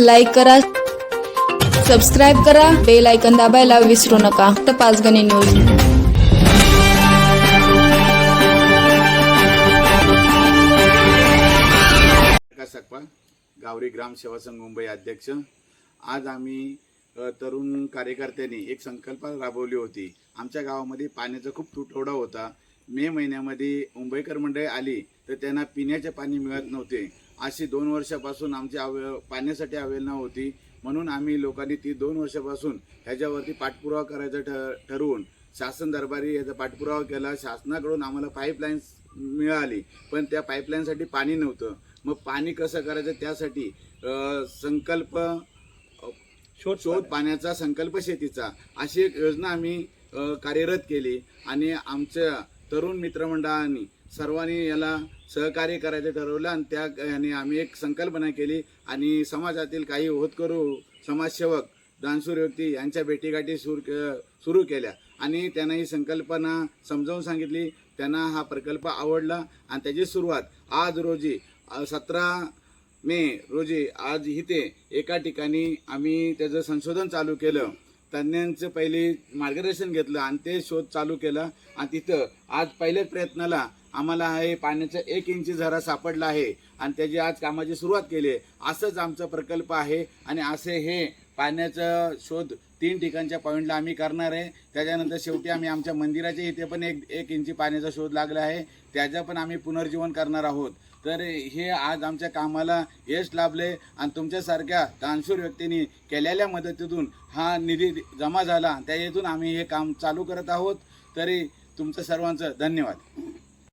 Like करा subscribe करा bell icon दाबायला विसरू नका. तर पाचगणी न्यूज प्रकाश गावरी ग्राम सेवा संघ मुंबई अध्यक्ष. आज आम्ही तरुण कार्यकर्त्यांनी एक संकल्पना राबवली होती. आमच्या गावामध्ये पाण्याचा खूप तुटवडा होता. मे महिन्यामध्ये मुंबईकर मंडळी आली तर त्यांना पिण्याचे पाणी मिळत नव्हते. अशी दोन वर्षापासून आमची अव पाण्यासाठी अवेलना होती. म्हणून आम्ही लोकांनी ती दोन वर्षापासून ह्याच्यावरती पाठपुरावा करायचं ठ ठरवून शासन दरबारी याचा पाठपुरावा केला. शासनाकडून आम्हाला पाईपलाईन्स मिळाली पण त्या पाईपलाईनसाठी पाणी नव्हतं. मग पाणी कसं करायचं त्यासाठी संकल्प शोध शोध पाण्याचा. संकल्प शेतीचा. अशी एक योजना आम्ही कार्यरत केली. आणि आमच्या तरुण मित्रमंडळांनी सर्वांनी याला सहकार्य करायचं ठरवलं आणि त्या याने आम्ही एक संकल्पना केली आणि समाजातील काही होतकरू समाजसेवक दानसूर व्यक्ती यांच्या भेटीगाठी सुरू सुरू केल्या आणि त्यांना ही संकल्पना समजावून सांगितली. त्यांना हा प्रकल्प आवडला आणि त्याची सुरुवात आज रोजी सतरा मे रोजी आज इथे एका ठिकाणी आम्ही त्याचं संशोधन चालू केलं. तज्ज्ञांचं पहिले मार्गदर्शन घेतलं आणि ते शोध चालू केला आणि तिथं आज पहिल्याच प्रयत्नाला आम्हाला हे पाण्याचा एक इंची झरा सापडला आहे आणि त्याची आज कामाची सुरुवात केली आहे. असंच आमचा प्रकल्प आहे आणि असे हे पाण्याचा शोध तीन ठिकाणच्या पॉईंटला आम्ही करणार आहे. त्याच्यानंतर शेवटी आम्ही आमच्या मंदिराच्या इथे पण एक एक इंची पाण्याचा शोध लागला आहे. त्याचं पण आम्ही पुनर्जीवन करणार आहोत. तर हे आज आमच्या कामाला यश लाभले आणि तुमच्यासारख्या दानशूर व्यक्तींनी केलेल्या मदतीतून हा निधी जमा झाला. त्या हेतून आम्ही हे काम चालू करत आहोत. तरी तुमचं सर्वांचं धन्यवाद.